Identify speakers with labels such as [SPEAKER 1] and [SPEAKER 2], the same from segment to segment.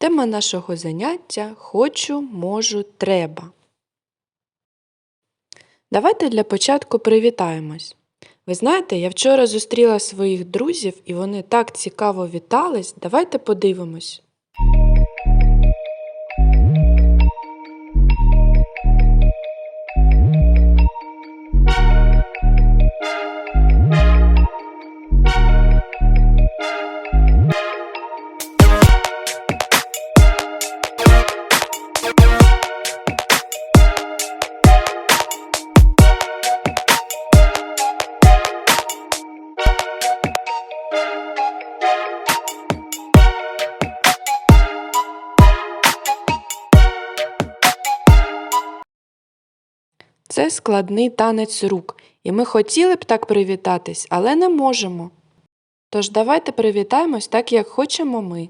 [SPEAKER 1] Тема нашого заняття хочу, можу, треба. Давайте для початку привітаємось. Ви знаєте, я вчора зустріла своїх друзів і вони так цікаво вітались. Давайте подивимось. Це складний танець рук, і ми хотіли б так привітатись, але не можемо. Тож давайте привітаємось так, як хочемо ми.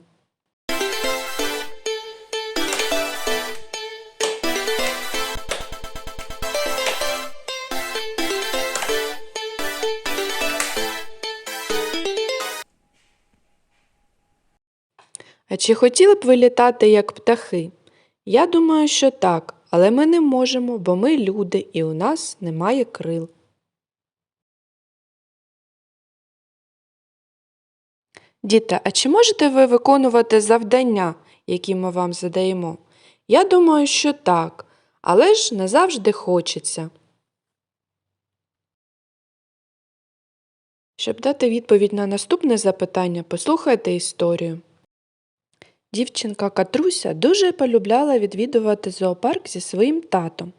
[SPEAKER 1] А чи хотіли б ви літати як птахи? Я думаю, що так, але ми не можемо, бо ми люди і у нас немає крил. Діти, а чи можете ви виконувати завдання, які ми вам задаємо? Я думаю, що так, але ж не завжди хочеться. Щоб дати відповідь на наступне запитання, послухайте історію. Дівчинка Катруся дуже полюбляла відвідувати зоопарк зі своїм татом.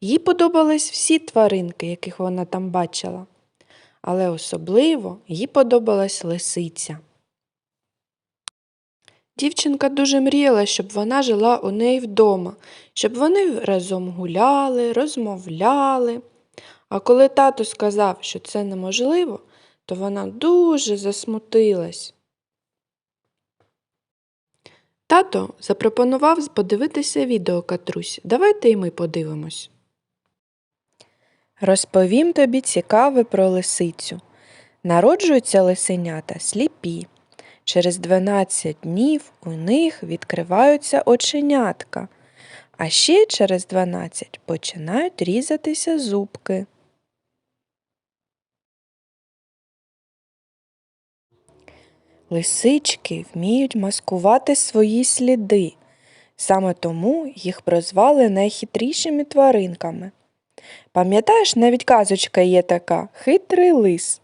[SPEAKER 1] Їй подобались всі тваринки, яких вона там бачила. Але особливо їй подобалась лисиця. Дівчинка дуже мріяла, щоб вона жила у неї вдома, щоб вони разом гуляли, розмовляли. А коли тато сказав, що це неможливо, то вона дуже засмутилась. Тато запропонував подивитися відео Катрусь. Давайте і ми подивимось. Розповім тобі цікаве про лисицю. Народжуються лисенята сліпі. Через 12 днів у них відкриваються оченятка, а ще через 12 починають різатися зубки. Лисички вміють маскувати свої сліди. Саме тому їх прозвали найхитрішими тваринками. Пам'ятаєш, навіть казочка є така хитрий лис.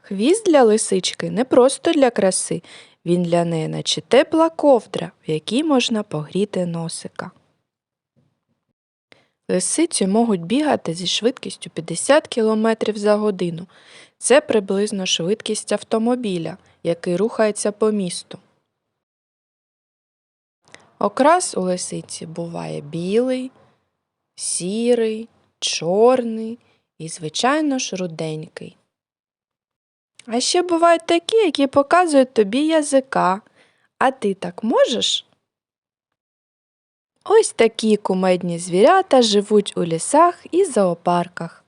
[SPEAKER 1] Хвіст для лисички не просто для краси, він для неї наче тепла ковдра, в якій можна погріти носика. Лисиці можуть бігати зі швидкістю 50 км за годину. Це приблизно швидкість автомобіля, який рухається по місту. Окрас у лисиці буває білий, сірий, чорний і, звичайно ж, руденький. А ще бувають такі, які показують тобі язика. А ти так можеш? Ось такі кумедні звірята живуть у лісах і зоопарках.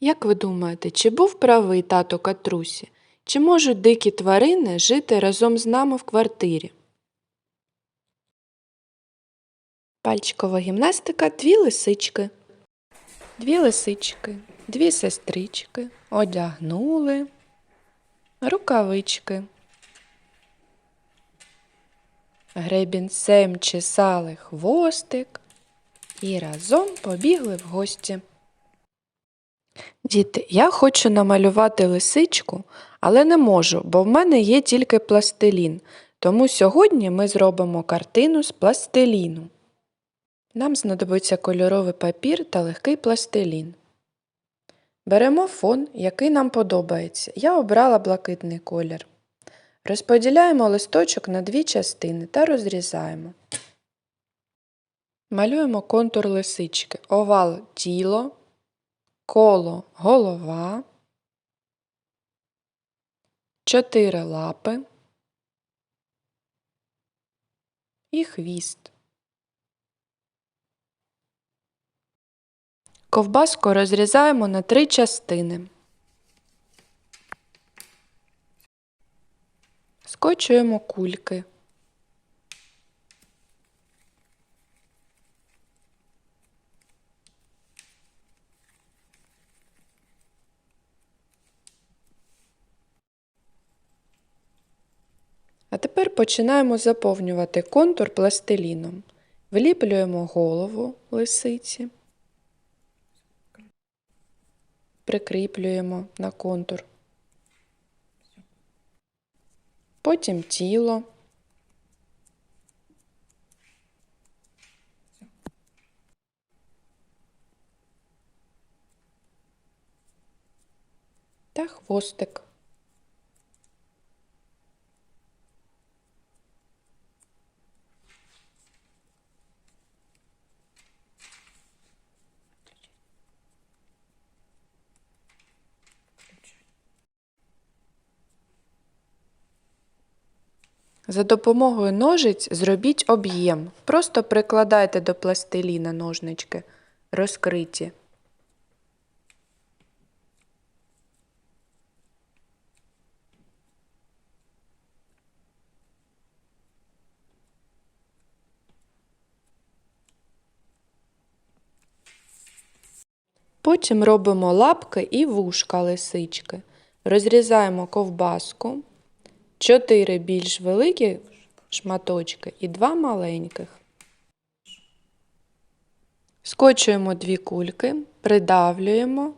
[SPEAKER 1] Як ви думаєте, чи був правий тато Катрусі? Чи можуть дикі тварини жити разом з нами в квартирі? Пальчикова гімнастика дві лисички. Дві лисички, дві сестрички одягнули рукавички. Гребінцем чесали хвостик і разом побігли в гості. Діти, я хочу намалювати лисичку, але не можу, бо в мене є тільки пластилін. Тому сьогодні ми зробимо картину з пластиліну. Нам знадобиться кольоровий папір та легкий пластилін. Беремо фон, який нам подобається. Я обрала блакитний колір. Розподіляємо листочок на дві частини та розрізаємо. Малюємо контур лисички, овал тіло, коло голова, чотири лапи і хвіст. Ковбаску розрізаємо на три частини. Скочуємо кульки. Тепер починаємо заповнювати контур пластиліном. Вліплюємо голову лисиці, прикріплюємо на контур. Потім тіло. Та хвостик. За допомогою ножиць зробіть об'єм. Просто прикладайте до пластиліна ножнички, розкриті. Потім робимо лапки і вушка лисички. Розрізаємо ковбаску, 4 більш великі шматочки і два маленьких. Скочуємо дві кульки, придавлюємо,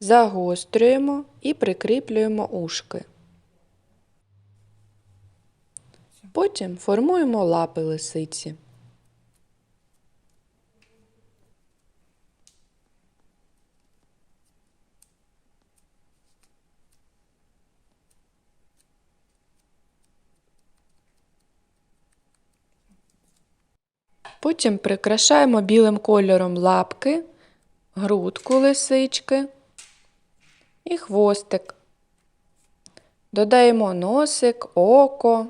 [SPEAKER 1] загострюємо і прикріплюємо ушки. Потім формуємо лапи лисиці. Потім прикрашаємо білим кольором лапки, грудку лисички і хвостик. Додаємо носик, око.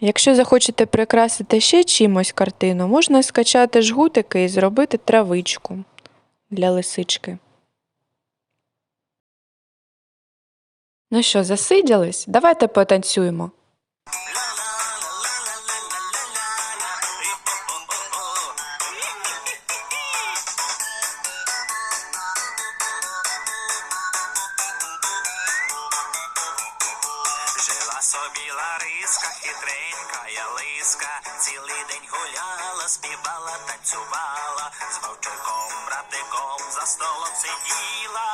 [SPEAKER 1] Якщо захочете прикрасити ще чимось картину, можна скачати жгутики і зробити травичку для лисички. Ну що, засиділись? Давайте потанцюємо.
[SPEAKER 2] Жила собі Лариска, хитренька я лиска, цілий день гуляла, співала, танцювала, з вовчиком, братиком за столом сиділа.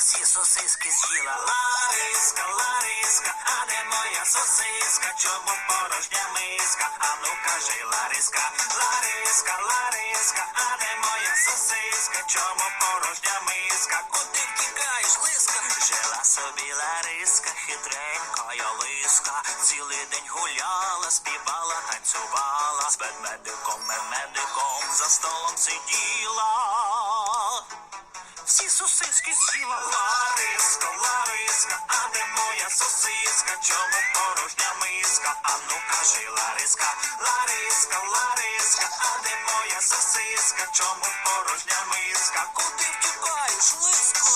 [SPEAKER 2] Всі сосиски з'їла Лариска, Лариска, а де моя сосиска? Чому порожня миска? А ну кажи, Лариска, Лариска, Лариска, а де моя сосиска? Чому порожня миска? Куди втікаєш, лиска? Жила собі Лариска, хитренька я лиска, цілий день гуляла, співала, танцювала, з ведмедиком, медиком за столом сиділа всі сосиски з'їла. Лариска, Лариска, а де моя сосиска? Чому порожня миска? А ну кажи, Лариска, Лариска, Лариска, а де моя сосиска? Чому порожня миска? Куди втікаєш, лиска?